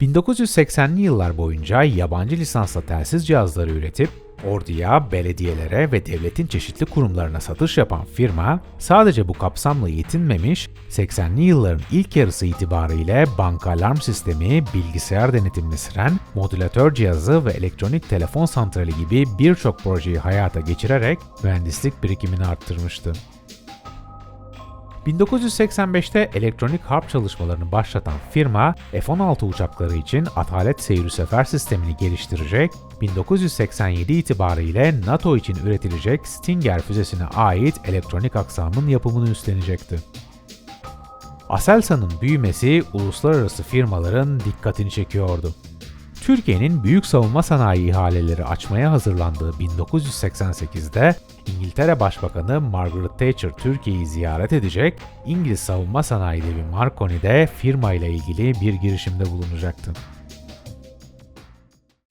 1980'li yıllar boyunca yabancı lisansla telsiz cihazları üretip orduya, belediyelere ve devletin çeşitli kurumlarına satış yapan firma sadece bu kapsamla yetinmemiş, 80'li yılların ilk yarısı itibariyle banka alarm sistemi, bilgisayar denetimli siren, modülatör cihazı ve elektronik telefon santrali gibi birçok projeyi hayata geçirerek mühendislik birikimini arttırmıştı. 1985'te elektronik harp çalışmalarını başlatan firma, F-16 uçakları için Atalet Seyri Sefer sistemini geliştirecek, 1987 itibariyle NATO için üretilecek Stinger füzesine ait elektronik aksamın yapımını üstlenecekti. Aselsan'ın büyümesi uluslararası firmaların dikkatini çekiyordu. Türkiye'nin büyük savunma sanayi ihaleleri açmaya hazırlandığı 1988'de İngiltere Başbakanı Margaret Thatcher Türkiye'yi ziyaret edecek, İngiliz savunma sanayi devi Marconi de firma ile ilgili bir girişimde bulunacaktı.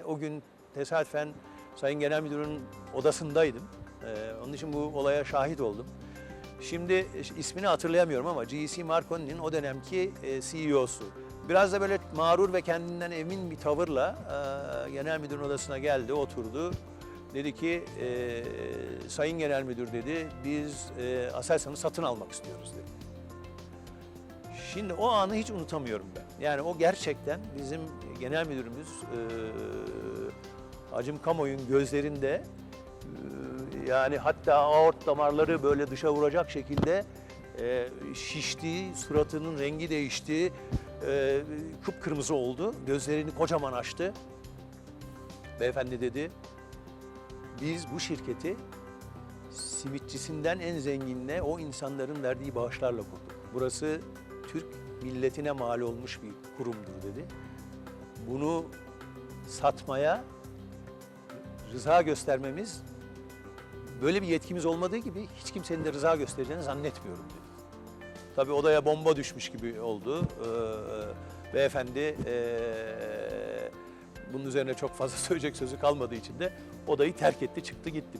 O gün tesadüfen Sayın Genel Müdür'ün odasındaydım. Ee, onun için bu olaya şahit oldum. Şimdi ismini hatırlayamıyorum ama GC Marconi'nin o dönemki e, CEO'su. Biraz da böyle mağrur ve kendinden emin bir tavırla e, Genel Müdür'ün odasına geldi, oturdu. Dedi ki, e, Sayın Genel Müdür dedi, biz e, Aselsan'ı satın almak istiyoruz dedi. Şimdi o anı hiç unutamıyorum ben. Yani o gerçekten bizim genel müdürümüz e, Acım Kamoy'un gözlerinde e, yani hatta aort damarları böyle dışa vuracak şekilde e, şişti, suratının rengi değişti, e, kıpkırmızı oldu, gözlerini kocaman açtı. Beyefendi dedi, biz bu şirketi simitçisinden en zenginine o insanların verdiği bağışlarla kurduk. Burası Türk milletine mal olmuş bir kurumdur dedi. Bunu satmaya rıza göstermemiz böyle bir yetkimiz olmadığı gibi hiç kimsenin de rıza göstereceğini zannetmiyorum dedi. Tabii odaya bomba düşmüş gibi oldu. Ee, beyefendi ee, bunun üzerine çok fazla söyleyecek sözü kalmadığı için de odayı terk etti, çıktı gitti.